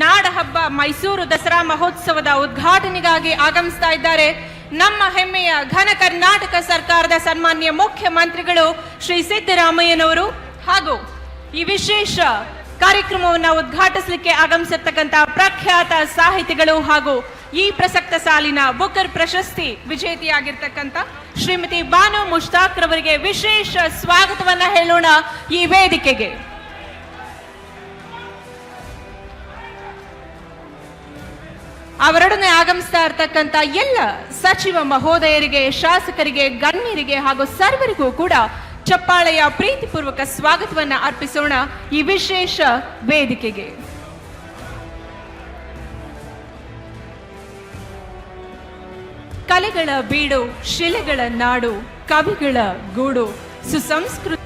ನಾಡ ಹಬ್ಬ ಮೈಸೂರು ದಸರಾ ಮಹೋತ್ಸವದ ಉದ್ಘಾಟನೆಗಾಗಿ ಆಗಮಿಸ್ತಾ ಇದ್ದಾರೆ. ನಮ್ಮ ಹೆಮ್ಮೆಯ ಘನ ಕರ್ನಾಟಕ ಸರ್ಕಾರದ ಸನ್ಮಾನ್ಯ ಮುಖ್ಯಮಂತ್ರಿಗಳು ಶ್ರೀ ಸಿದ್ದರಾಮಯ್ಯನವರು ಹಾಗೂ ಈ ವಿಶೇಷ ಕಾರ್ಯಕ್ರಮವನ್ನು ಉದ್ಘಾಟಿಸಲಿಕ್ಕೆ ಆಗಮಿಸಿರ್ತಕ್ಕಂಥ ಪ್ರಖ್ಯಾತ ಸಾಹಿತಿಗಳು ಹಾಗೂ ಈ ಪ್ರಸಕ್ತ ಸಾಲಿನ ಬುಕರ್ ಪ್ರಶಸ್ತಿ ವಿಜೇತೆಯಾಗಿರ್ತಕ್ಕಂಥ ಶ್ರೀಮತಿ ಬಾನು ಮುಷ್ತಾಕ್ ರವರಿಗೆ ವಿಶೇಷ ಸ್ವಾಗತವನ್ನ ಹೇಳೋಣ ಈ ವೇದಿಕೆಗೆ. ಅವರೊಡನೆ ಆಗಮಿಸ್ತಾ ಇರ್ತಕ್ಕಂಥ ಎಲ್ಲ ಸಚಿವ ಮಹೋದಯರಿಗೆ, ಶಾಸಕರಿಗೆ, ಗಣ್ಯರಿಗೆ ಹಾಗೂ ಸರ್ವರಿಗೂ ಕೂಡ ಚಪ್ಪಾಳೆಯ ಪ್ರೀತಿಪೂರ್ವಕ ಸ್ವಾಗತವನ್ನ ಅರ್ಪಿಸೋಣ ಈ ವಿಶೇಷ ವೇದಿಕೆಗೆ. ಕಲೆಗಳ ಬೀಡು, ಶಿಲೆಗಳ ನಾಡು, ಕವಿಗಳ ಗೂಡು ಸುಸಂಸ್ಕೃತ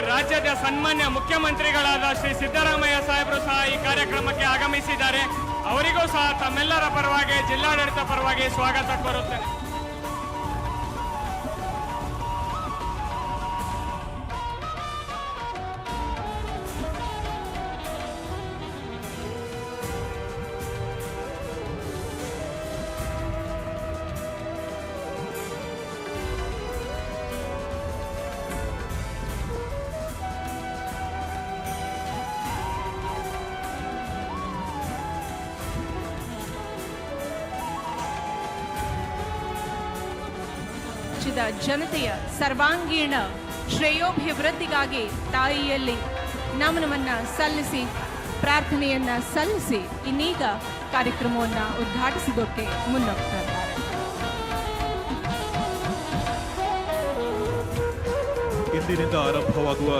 ರಾಜ್ಯದ ಸನ್ಮಾನ್ಯ ಮುಖ್ಯಮಂತ್ರಿಗಳಾದ ಶ್ರೀ ಸಿದ್ದರಾಮಯ್ಯ ಸಾಹೇಬರು ಸಹ ಈ ಕಾರ್ಯಕ್ರಮಕ್ಕೆ ಆಗಮಿಸಿದ್ದಾರೆ. ಅವರಿಗೂ ಸಹ ತಮ್ಮೆಲ್ಲರ ಪರವಾಗಿ, ಜಿಲ್ಲಾಡಳಿತ ಪರವಾಗಿ ಸ್ವಾಗತ ಕೋರುತ್ತೇನೆ. ರಾಜ್ಯದ ಜನತೆಯ ಸರ್ವಾಂಗೀಣ ಶ್ರೇಯೋಭಿವೃದ್ಧಿಗಾಗಿ ತಾಯಿಯಲ್ಲಿ ನಮನವನ್ನ ಸಲ್ಲಿಸಿ, ಪ್ರಾರ್ಥನೆಯನ್ನ ಸಲ್ಲಿಸಿ ಇನ್ನೀಗ ಕಾರ್ಯಕ್ರಮವನ್ನ ಉದ್ಘಾಟಿಸಿದಕ್ಕೆ ಮುನ್ನೋಗ್ತಾ ಇದ್ದಾರೆ ಇಂದಿನಿಂದ ಆರಂಭವಾಗುವ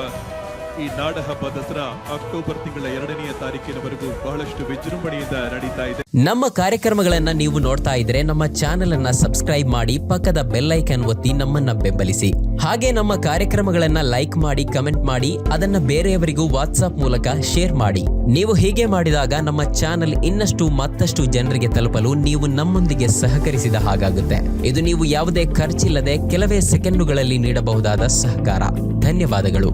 ಈ ನಾಡ ದಸರಾ ಅಕ್ಟೋಬರ್ ತಿಂಗಳ ಎರಡನೆಯ ತಾರೀಕಿನವರೆಗೂ ಬಹಳಷ್ಟು ವಿಜೃಂಭಣೆಯಿಂದ ನಡೀತಾ ಇದೆ. ನಮ್ಮ ಕಾರ್ಯಕ್ರಮಗಳನ್ನ ನೀವು ನೋಡ್ತಾ ಇದ್ರೆ ನಮ್ಮ ಚಾನೆಲ್ ಅನ್ನ ಸಬ್ಸ್ಕ್ರೈಬ್ ಮಾಡಿ ಪಕ್ಕದ ಬೆಲ್ ಐಕನ್ ಒತ್ತಿ ನಮ್ಮನ್ನ ಬೆಂಬಲಿಸಿ. ಹಾಗೆ ನಮ್ಮ ಕಾರ್ಯಕ್ರಮಗಳನ್ನ ಲೈಕ್ ಮಾಡಿ, ಕಮೆಂಟ್ ಮಾಡಿ, ಅದನ್ನ ಬೇರೆಯವರಿಗೂ ವಾಟ್ಸ್ಆಪ್ ಮೂಲಕ ಶೇರ್ ಮಾಡಿ. ನೀವು ಹೀಗೆ ಮಾಡಿದಾಗ ನಮ್ಮ ಚಾನೆಲ್ ಇನ್ನಷ್ಟು ಮತ್ತಷ್ಟು ಜನರಿಗೆ ತಲುಪಲು ನೀವು ನಮ್ಮೊಂದಿಗೆ ಸಹಕರಿಸಿದ ಹಾಗಾಗುತ್ತೆ. ಇದು ನೀವು ಯಾವುದೇ ಖರ್ಚಿಲ್ಲದೆ ಕೆಲವೇ ಸೆಕೆಂಡುಗಳಲ್ಲಿ ನೀಡಬಹುದಾದ ಸಹಕಾರ. ಧನ್ಯವಾದಗಳು.